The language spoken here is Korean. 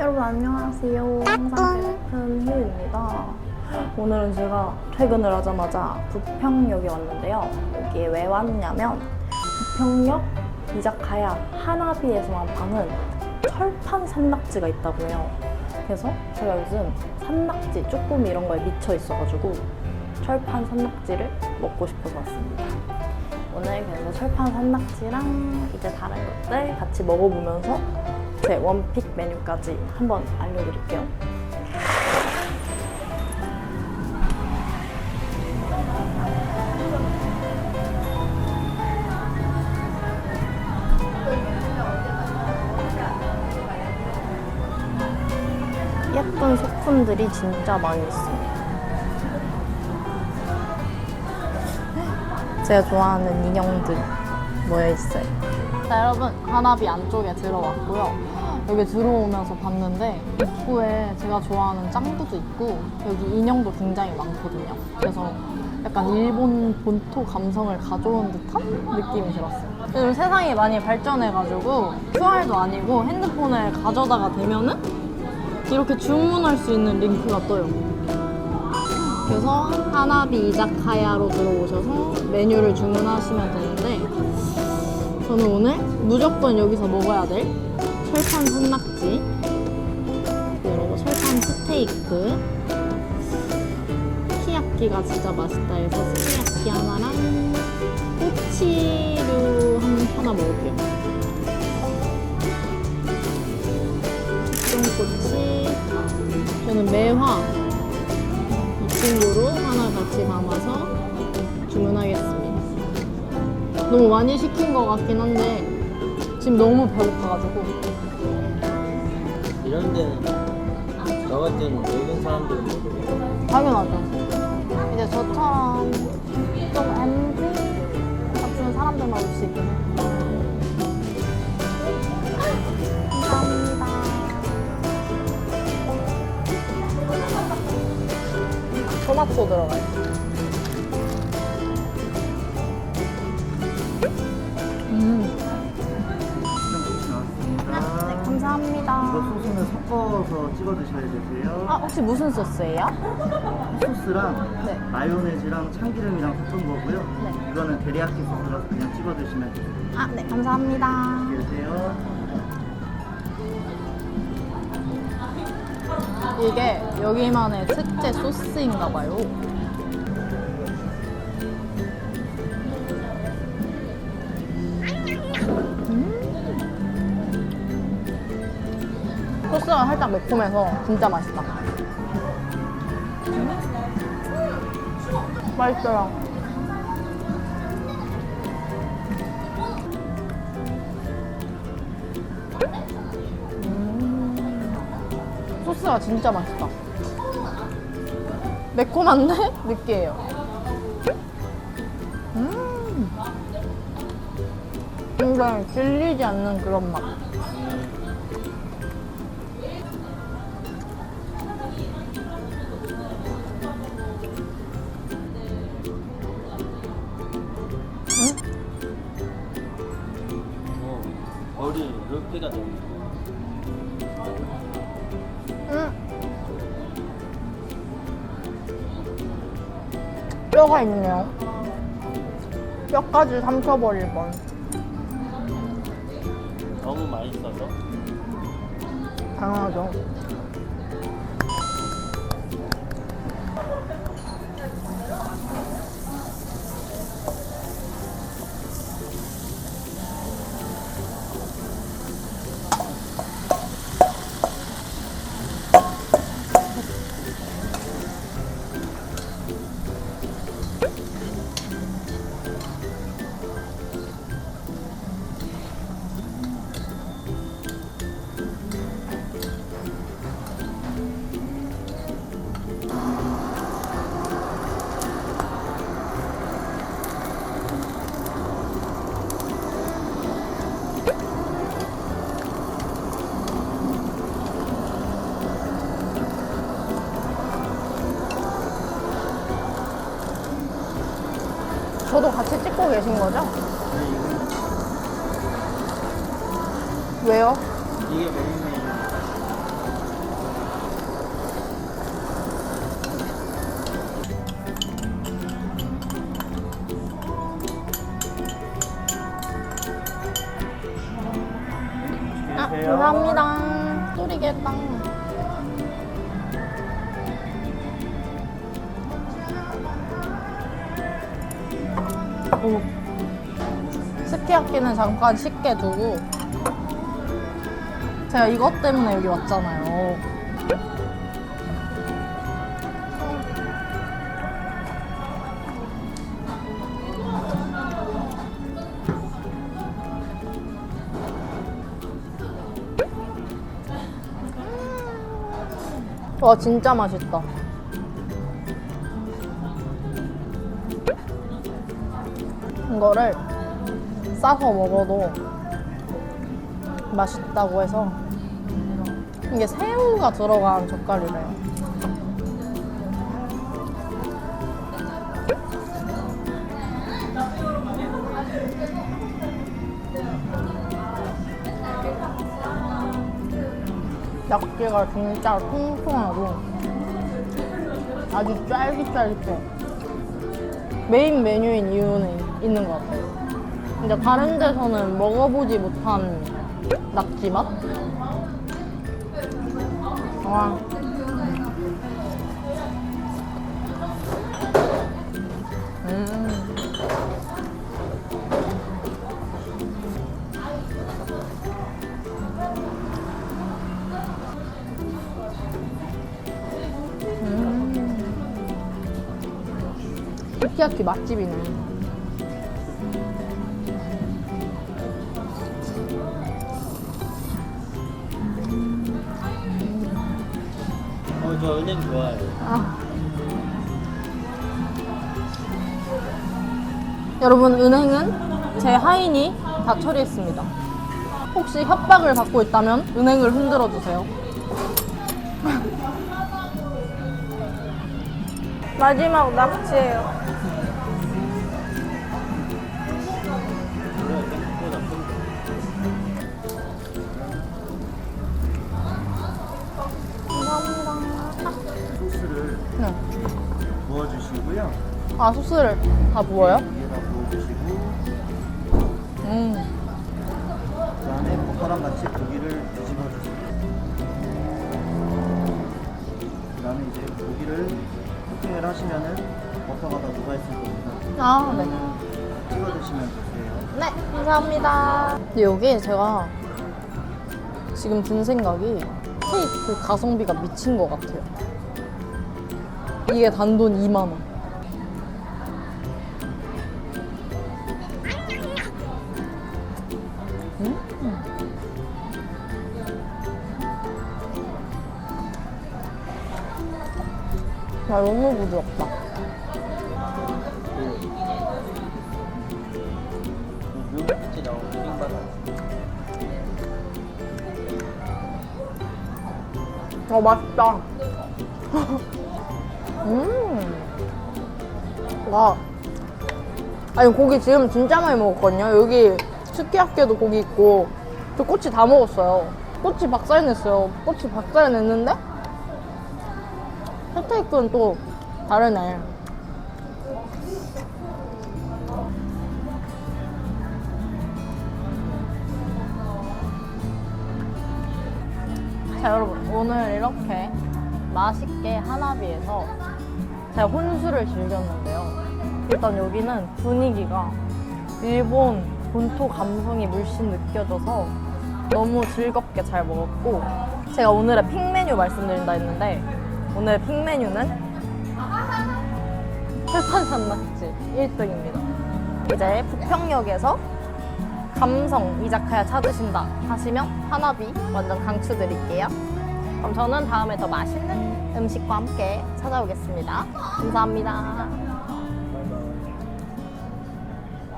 여러분 안녕하세요. 항상 베프는 휴입니다. 오늘은 제가 퇴근을 하자마자 부평역에 왔는데요. 여기에 왜 왔냐면 부평역 이자카야 하나비에서만 파는 철판 산낙지가 있다고 해요. 그래서 제가 요즘 산낙지, 쭈꾸미 이런 거에 미쳐 있어가지고 철판 산낙지를 먹고 싶어서 왔습니다. 오늘 그래서 철판 산낙지랑 이제 다른 것들 같이 먹어보면서 제 원픽 메뉴까지 한번 알려드릴게요. 예쁜 소품들이 진짜 많이 있습니다. 제가 좋아하는 인형들 모여 있어요. 자, 여러분 하나비 안쪽에 들어왔고요. 여기 들어오면서 봤는데 입구에 제가 좋아하는 짱구도 있고 여기 인형도 굉장히 많거든요. 그래서 약간 일본 본토 감성을 가져온 듯한 느낌이 들었어요. 요즘 세상이 많이 발전해가지고 QR도 아니고 핸드폰을 가져다가 대면은 이렇게 주문할 수 있는 링크가 떠요. 그래서 하나비 이자카야로 들어오셔서 메뉴를 주문하시면 되는데 저는 오늘 무조건 여기서 먹어야 될 철판 산낙지 그리고 철판 스테이크 스키야키가 진짜 맛있다 해서 스키야키 하나랑 꼬치류 한 하나 먹을게요. 똥꼬치. 저는 매화. 이 친구로 너무 많이 시킨 것 같긴 한데 지금 너무 배고파가지고 이런 데는 저 같은 늙은 사람들은 모르고 당연하죠. 이제 저처럼 좀 MZ 같은 사람들만 올 수 있긴 해요. 감사합니다. 토마토 들어가요. 감사합니다. 소스는 섞어서 찍어 드셔야 되세요. 아, 혹시 무슨 소스예요? 소스랑 네. 마요네즈랑 참기름이랑 섞은 거고요. 네. 이거는 데리야끼 소스라서 그냥 찍어 드시면 돼요. 아, 네, 감사합니다. 계세요. 이게 여기만의 특제 소스인가 봐요. 소스가 살짝 매콤해서 진짜 맛있다. 맛있어요. 소스가 진짜 맛있다. 매콤한데 느끼해요. 음. 근데 질리지 않는 그런 맛. 머리 이렇게가 너무 음. 뼈가 있네요. 뼈까지 삼켜버릴 뻔. 너무 맛있어서 당연하죠. 저도 같이 찍고 계신 거죠? 왜요? 이게 메인메인 아, 감사합니다. 뚜리개 땅. 스키야키는 잠깐 식게 두고 제가 이것 때문에 여기 왔잖아요. 와 진짜 맛있다. 이거를 싸서 먹어도 맛있다고 해서 이게 새우가 들어간 젓갈이래요. 낙지가 진짜 통통하고 아주 쫄깃쫄깃해. 메인 메뉴인 이유는 있는 것 같아요. 근데 다른 데서는 먹어보지 못한 낙지 맛? 와. 음. 스키야키 맛집이네. 어, 저 은행 좋아해요. 아. 여러분 은행은 제 하인이 다 처리했습니다. 혹시 협박을 받고 있다면 은행을 흔들어 주세요. 마지막 낙지예요. 네. 부어주시고요. 아 소스를 다 부어요? 위에다 부어주시고 음. 그다음에 버터랑 같이 고기를 뒤집어주세요. 그다음에 이제 고기를 코팅을 하시면은 버터가 다 녹아있을 겁니다. 아 네. 찍어 드시면 되세요. 네, 감사합니다. 근데 여기에 제가 지금 든 생각이 케이크 가성비가 미친 것 같아요. 이게 단돈 2만 원. 음. 아, 너무 부드럽다. 어 맛있다. 음. 와. 아니 고기 지금 진짜 많이 먹었거든요. 여기 스키야키에도 고기 있고 저 꼬치 다 먹었어요. 꼬치 박살 냈어요. 꼬치 박살 냈는데 스테이크는 또 다르네. 자 여러분 오늘 이렇게 맛있게 하나비에서 제가 혼술을 즐겼는데요 일단 여기는 분위기가 일본 본토 감성이 물씬 느껴져서 너무 즐겁게 잘 먹었고 제가 오늘의 픽 메뉴 말씀드린다 했는데 오늘의 픽 메뉴는 철판 산 낙지 1등입니다 이제 부평역에서 감성 이자카야 찾으신다 하시면 하나비 완전 강추드릴게요. 그럼 저는 다음에 더 맛있는 음식과 함께 찾아오겠습니다. 감사합니다.